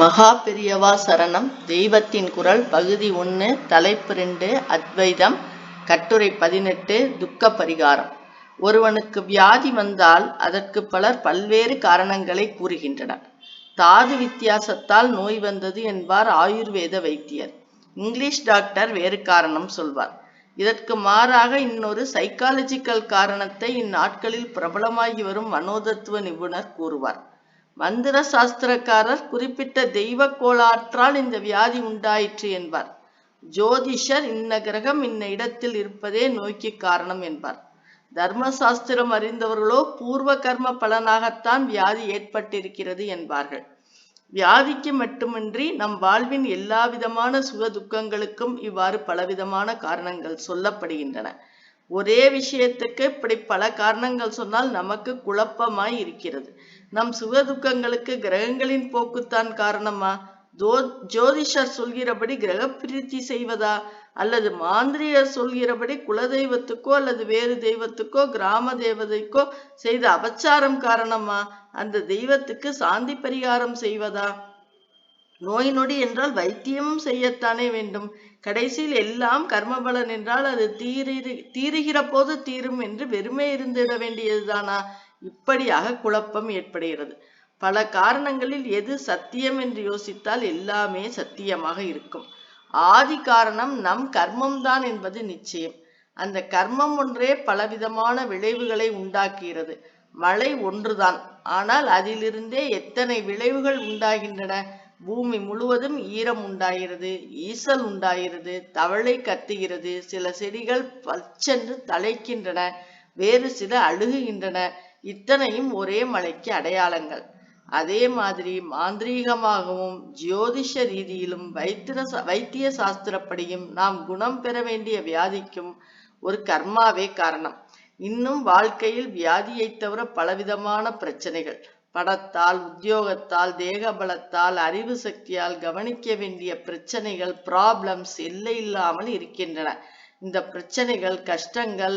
மகா பெரியவா சரணம். தெய்வத்தின் குரல் பகுதி ஒன்று தலைப்பு ரெண்டு அத்வைதம் கட்டுரை பதினெட்டு துக்க பரிகாரம். ஒருவனுக்கு வியாதி வந்தால் அதற்கு பலர் பல்வேறு காரணங்களை கூறுகின்றனர். தாது வித்தியாசத்தால் நோய் வந்தது என்பார் ஆயுர்வேத வைத்தியர். இங்கிலீஷ் டாக்டர் வேறு காரணம் சொல்வார். இதற்கு மாறாக இன்னொரு சைக்காலஜிக்கல் காரணத்தை இந்நாட்களில் பிரபலமாகி வரும் மனோதத்துவ நிபுணர் கூறுவார். மந்திர சாஸ்திரக்காரர் குறிப்பிட்ட தெய்வ கோளாற்றால் இந்த வியாதி உண்டாயிற்று என்பார். ஜோதிஷர் இன்ன கிரகம் இன்ன இடத்தில் இருப்பதே நோய்க்கு காரணம் என்பார். தர்ம சாஸ்திரம் அறிந்தவர்களோ பூர்வ கர்ம பலனாகத்தான் வியாதி ஏற்பட்டிருக்கிறது என்பார்கள். வியாதிக்கு மட்டுமின்றி நம் வாழ்வின் எல்லா விதமான சுக துக்கங்களுக்கும் இவ்வாறு பலவிதமான காரணங்கள் சொல்லப்படுகின்றன. ஒரே விஷயத்துக்கு இப்படி பல காரணங்கள் சொன்னால் நமக்கு குழப்பமாய் இருக்கிறது. நம் சுக துக்கங்களுக்கு கிரகங்களின் போக்குத்தான் காரணமா? ஜோ ஜோதிஷர் சொல்கிறபடி கிரக பிரீத்தி செய்வதா? அல்லது மாந்திரியர் சொல்கிறபடி குலதெய்வத்துக்கோ அல்லது வேறு தெய்வத்துக்கோ கிராம தேவதைக்கோ செய்த அபச்சாரம் காரணமா? அந்த தெய்வத்துக்கு சாந்தி பரிகாரம் செய்வதா? நோய் நொடி என்றால் வைத்தியமும் செய்யத்தானே வேண்டும். கடைசியில் எல்லாம் கர்மபலன் என்றால் அது தீரி தீருகிற போது தீரும் என்று வெறுமை இருந்திட வேண்டியதுதானா? இப்படியாக குழப்பம் ஏற்படுகிறது. பல காரணங்களில் எது சத்தியம் என்று யோசித்தால் எல்லாமே சத்தியமாக இருக்கும். ஆதி காரணம் நம் கர்மம்தான் என்பது நிச்சயம். அந்த கர்மம் ஒன்றே பலவிதமான விளைவுகளை உண்டாக்குகிறது. மழை ஒன்றுதான். ஆனால் அதிலிருந்தே எத்தனை விளைவுகள் உண்டாகின்றன? பூமி முழுவதும் ஈரம் உண்டாகிறது ஈசல் உண்டாகிறது தவளை கத்துகிறது சில செடிகள் பச்சென்று தழைக்கின்றன வேறு சில அழுகுகின்றன. இத்தனையும் ஒரே மலைக்கு அடையாளங்கள். அதே மாதிரி மாந்திரீகமாகவும் ஜோதிஷ ரீதியிலும் வைத்திர வைத்திய சாஸ்திரப்படியும் நாம் குணம் பெற வேண்டிய வியாதிக்கும் ஒரு கர்மாவே காரணம். இன்னும் வாழ்க்கையில் வியாதியை தவிர பலவிதமான பிரச்சனைகள். படத்தால் உத்தியோகத்தால் தேக பலத்தால் அறிவு சக்தியால் கவனிக்க வேண்டிய பிரச்சனைகள் ப்ராப்ளம்ஸ் எல்லை இல்லாமல் இருக்கின்றன. இந்த பிரச்சனைகள் கஷ்டங்கள்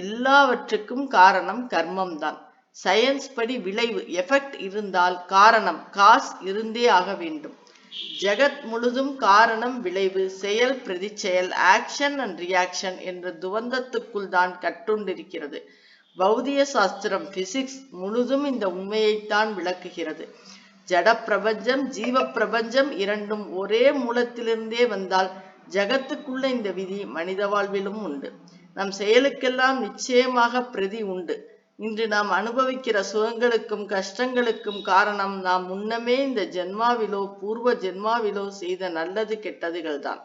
எல்லாவற்றுக்கும் காரணம் கர்மம் தான் சயின்ஸ் படி விளைவு எஃபெக்ட் இருந்தால் காரணம் காஸ் இருந்தே ஆக வேண்டும். ஜெகத் முழுதும் காரணம் விளைவு செயல் பிரதி செயல் ஆக்ஷன் அண்ட் ரியாக்ஷன் என்ற துவந்தத்துக்குள் தான் கட்டுண்டிருக்கிறது. பௌதிய சாஸ்திரம் பிசிக்ஸ் முழுதும் இந்த உண்மையைத்தான் விளக்குகிறது. ஜட பிரபஞ்சம் ஜீவ பிரபஞ்சம் இரண்டும் ஒரே மூலத்திலிருந்தே வந்தால் ஜகத்துக்குள்ள இந்த விதி மனித வாழ்விலும் உண்டு. நம் செயலுக்கெல்லாம் நிச்சயமாக பிரதி உண்டு. இன்று நாம் அனுபவிக்கிற சுகங்களுக்கும் கஷ்டங்களுக்கும் காரணம் நாம் முன்னமே இந்த ஜென்மாவிலோ பூர்வ ஜென்மாவிலோ செய்த நல்லது கெட்டதுகள் தான்.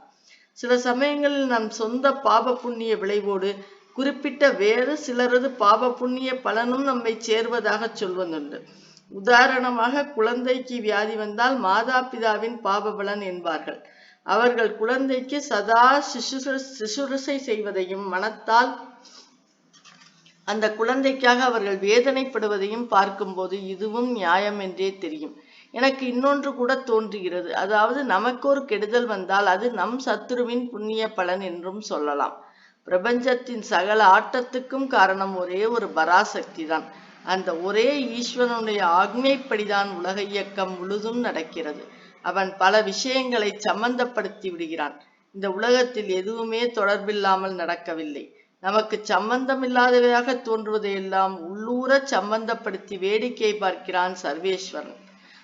சில சமயங்களில் நம் சொந்த பாப புண்ணிய விளைவோடு குறிப்பிட்ட வேறு சிலரது பாப புண்ணிய பலனும் நம்மை சேர்வதாக சொல்வதுண்டு. உதாரணமாக குழந்தைக்கு வியாதி வந்தால் மாதா பிதாவின் பாப பலன் என்பார்கள். அவர்கள் குழந்தைக்கு சதா சிசு செய்வதையும் மனத்தால் அந்த குழந்தைக்காக அவர்கள் வேதனைப்படுவதையும் பார்க்கும்போது இதுவும் நியாயம் என்றே தெரியும். எனக்கு இன்னொன்று கூட தோன்றுகிறது. அதாவது நமக்கு ஒரு கெடுதல் வந்தால் அது நம் சத்துருவின் புண்ணிய பலன் என்றும் சொல்லலாம். பிரபஞ்சத்தின் சகல ஆட்டத்துக்கும் காரணம் ஒரே ஒரு பராசக்தி தான். அந்த ஒரே ஈஸ்வரனுடைய ஆக்மைப்படிதான் உலக இயக்கம் முழுதும் நடக்கிறது. அவன் பல விஷயங்களை சம்பந்தப்படுத்தி விடுகிறான். இந்த உலகத்தில் எதுவுமே தொடர்பில்லாமல் நடக்கவில்லை. நமக்கு சம்பந்தமில்லாதவையாக தோன்றுவதையெல்லாம் உள்ளூர சம்பந்தப்படுத்தி வேடிக்கை பார்க்கிறான் சர்வேஸ்வரன்.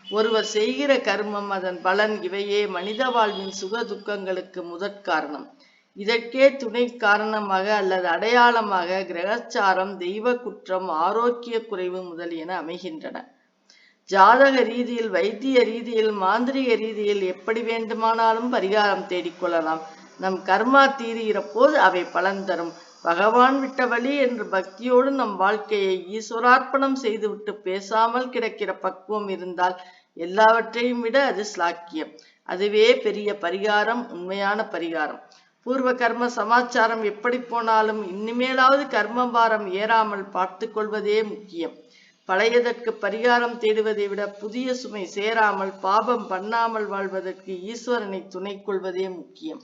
ஒருவர் செய்கிற கர்மம் அதன் பலன் இவையே மனித வாழ்வின் சுக துக்கங்களுக்கு முதற் காரணம். இதற்கே துணை காரணமாக அல்லது அடையாளமாக கிரகச்சாரம் தெய்வ குற்றம் ஆரோக்கிய குறைவு முதலியன அமைகின்றன. ஜாதக ரீதியில் வைத்திய ரீதியில் மாந்திரிக ரீதியில் எப்படி வேண்டுமானாலும் பரிகாரம் தேடிக்கொள்ளலாம் நம் கர்மா தீருகிற போது அவை பலன் தரும். பகவான் விட்ட வழி என்று பக்தியோடு நம் வாழ்க்கையை ஈஸ்வரார்ப்பணம் செய்துவிட்டு பேசாமல் கிடக்கிற பக்குவம் இருந்தால் எல்லாவற்றையும் விட அது ஸ்லாக்கியம் அதுவே பெரிய பரிகாரம் உண்மையான பரிகாரம். பூர்வ கர்ம சமாச்சாரம் எப்படி போனாலும் இனிமேலாவது கர்ம பாரம் ஏறாமல் பார்த்து கொள்வதே முக்கியம். பழையதற்கு பரிகாரம் தேடுவதை விட புதிய சுமை சேராமல் பாபம் பண்ணாமல் வாழ்வதற்கு ஈஸ்வரனை துணை கொள்வதே முக்கியம்.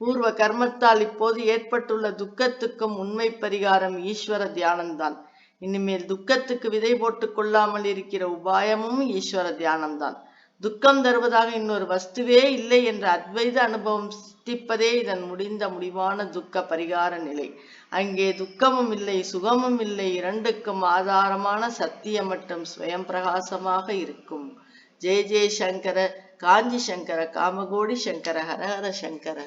பூர்வ கர்மத்தால் இப்போது ஏற்பட்டுள்ள துக்கத்துக்கும் உண்மை பரிகாரம் ஈஸ்வர தியானம்தான். இனிமேல் துக்கத்துக்கு விதை போட்டு கொள்ளாமல் இருக்கிற உபாயமும் ஈஸ்வர தியானம்தான். துக்கம் தருவதாக இன்னொரு வஸ்துவே இல்லை என்ற அத்வைத அனுபவம் சித்திப்பதே இதன் முடிந்த முடிவான துக்க பரிகார நிலை. அங்கே துக்கமும் இல்லை சுகமும் இல்லை. இரண்டுக்கும் ஆதாரமான சத்தியம் மட்டும் ஸ்வயம் பிரகாசமாக இருக்கும். ஜெய ஜெய சங்கர காஞ்சி சங்கர காமகோடி சங்கர ஹரஹர சங்கர.